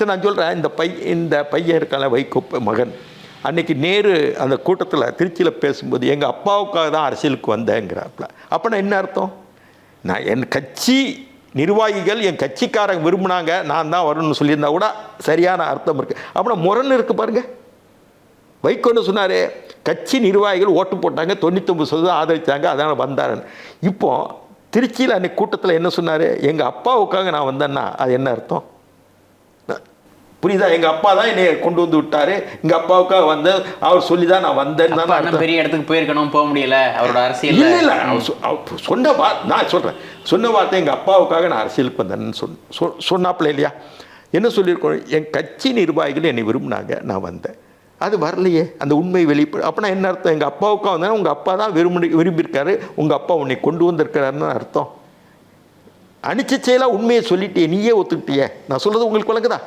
சரி, நான் சொல்கிறேன் இந்த பை இந்த பையன் இருக்கான வைகோ மகன். அன்றைக்கி நேரு அந்த கூட்டத்தில் திருச்சியில் பேசும்போது எங்கள் அப்பாவுக்காக தான் அரசியலுக்கு வந்தேங்கிறாப்புல. அப்போனா என்ன அர்த்தம்? நான் என் கட்சி நிர்வாகிகள் என் கட்சிக்காரங்க விரும்பினாங்க நான் தான் வரணும்னு சொல்லியிருந்தா கூட சரியான அர்த்தம் இருக்குது அப்படின்னா முரண் இருக்குது பாருங்க. வைகோன்னு சொன்னார்? கட்சி நிர்வாகிகள் ஓட்டு போட்டாங்க தொண்ணூத்தொம்பது சதவீதம் ஆதரித்தாங்க அதனால் வந்தாருன்னு. இப்போ திருச்சியில் அன்றைக்கி கூட்டத்தில் என்ன சொன்னார்? எங்கள் அப்பாவுக்காக நான் வந்தேன்னா அது என்ன அர்த்தம்? புரியுதா? எங்கள் அப்பா தான் என்னை கொண்டு வந்து விட்டாரு. எங்கள் அப்பாவுக்காக வந்து அவர் சொல்லி தான் நான் வந்தேன்னு தான் பெரிய இடத்துக்கு போயிருக்கணும் போக முடியல அவரோட அரசியல் இல்லை இல்லை அவர் சொன்ன வா நான் சொல்கிறேன் சொன்ன வார்த்தை எங்கள் அப்பாவுக்காக நான் அரசியலுக்கு வந்தேன்னு சொன்ன சொ சொன்னாப்புல இல்லையா? என்ன சொல்லியிருக்கோம்? என் கட்சி நிர்வாகிகள் என்னை விரும்பினாங்க நான் வந்தேன். அது வரலையே அந்த உண்மை வெளிப்பட அப்படின்னா என்ன அர்த்தம்? எங்கள் அப்பாவுக்காக வந்தேன் உங்கள் அப்பா தான் விரும்பி விரும்பியிருக்காரு உங்கள் அப்பா உன்னை கொண்டு வந்திருக்கிறாருன்னு அர்த்தம். அனிச்ச செயலாக உண்மையை சொல்லிட்டியே நீயே ஒத்துக்கிட்டியே. நான் சொல்கிறது உங்களுக்கு வழங்குதா